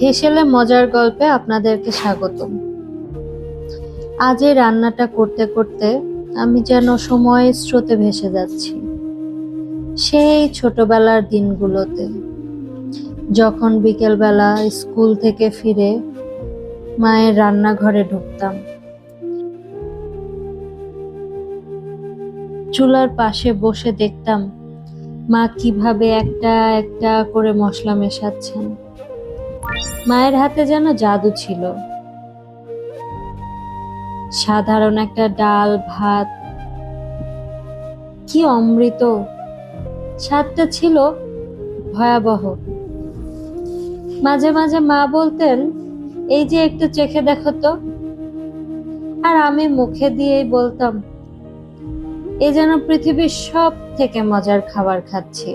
হেসেলে মজার গল্পে আপনাদেরকে স্বাগতম। আজ এই রান্নাটা করতে করতে আমি যেন সময়ের স্রোতে ভেসে যাচ্ছি। সেই ছোটবেলার দিনগুলোতে, যখন বিকেলবেলা স্কুল থেকে ফিরে মায়ের রান্নাঘরে ঢুকতাম। চুলার পাশে বসে দেখতাম মা কীভাবে একটা একটা করে মশলা মেশাচ্ছেন? মায়ের হাতে যেন জাদু ছিল। সাধারণ একটা ডাল, ভাত। কি অমৃত! স্বাদটা ছিল ভয়াবহ। মাঝে মাঝে মা বলতেন, এই যে একটু চেখে দেখো তো। আর আমি মুখে দিয়েই বলতাম এ যেন পৃথিবীর সব থেকে মজার খাবার খাচ্ছি।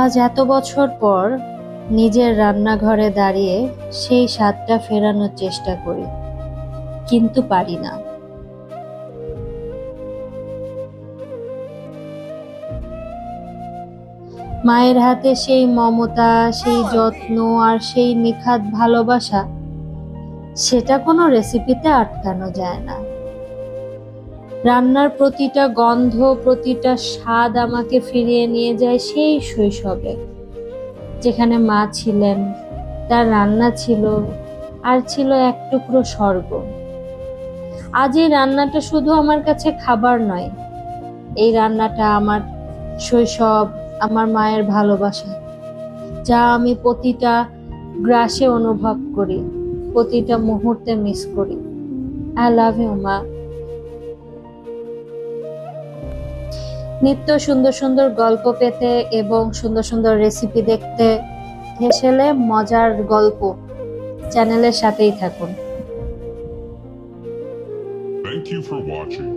আজ এত বছর পর নিজের রান্নাঘরে দাঁড়িয়ে সেই স্বাদটা ফেরানোর চেষ্টা করি, কিন্তু পারি না। মায়ের হাতে সেই মমতা, সেই যত্ন আর সেই নিখাত ভালোবাসা, সেটা কোনো রেসিপিতে আটকানো যায় না। রান্নার প্রতিটা গন্ধ, প্রতিটা স্বাদ আমাকে ফিরিয়ে নিয়ে যায় সেই শৈশবে, যেখানে মা ছিলেন, তার রান্না ছিল, আর ছিল এক টুকরো স্বর্গ। আজ এই রান্নাটা শুধু আমার কাছে খাবার নয়, এই রান্নাটা আমার শৈশব, আমার মায়ের ভালোবাসা, যা আমি প্রতিটা গ্রাসে অনুভব করি, প্রতিটা মুহূর্তে মিস করি। আই লাভ ইউ মা। নিত্য সুন্দর সুন্দর গল্প পেতে এবং সুন্দর সুন্দর রেসিপি দেখতে হেসেলে মজার গল্প চ্যানেলের সাথেই থাকুন Thank you for watching.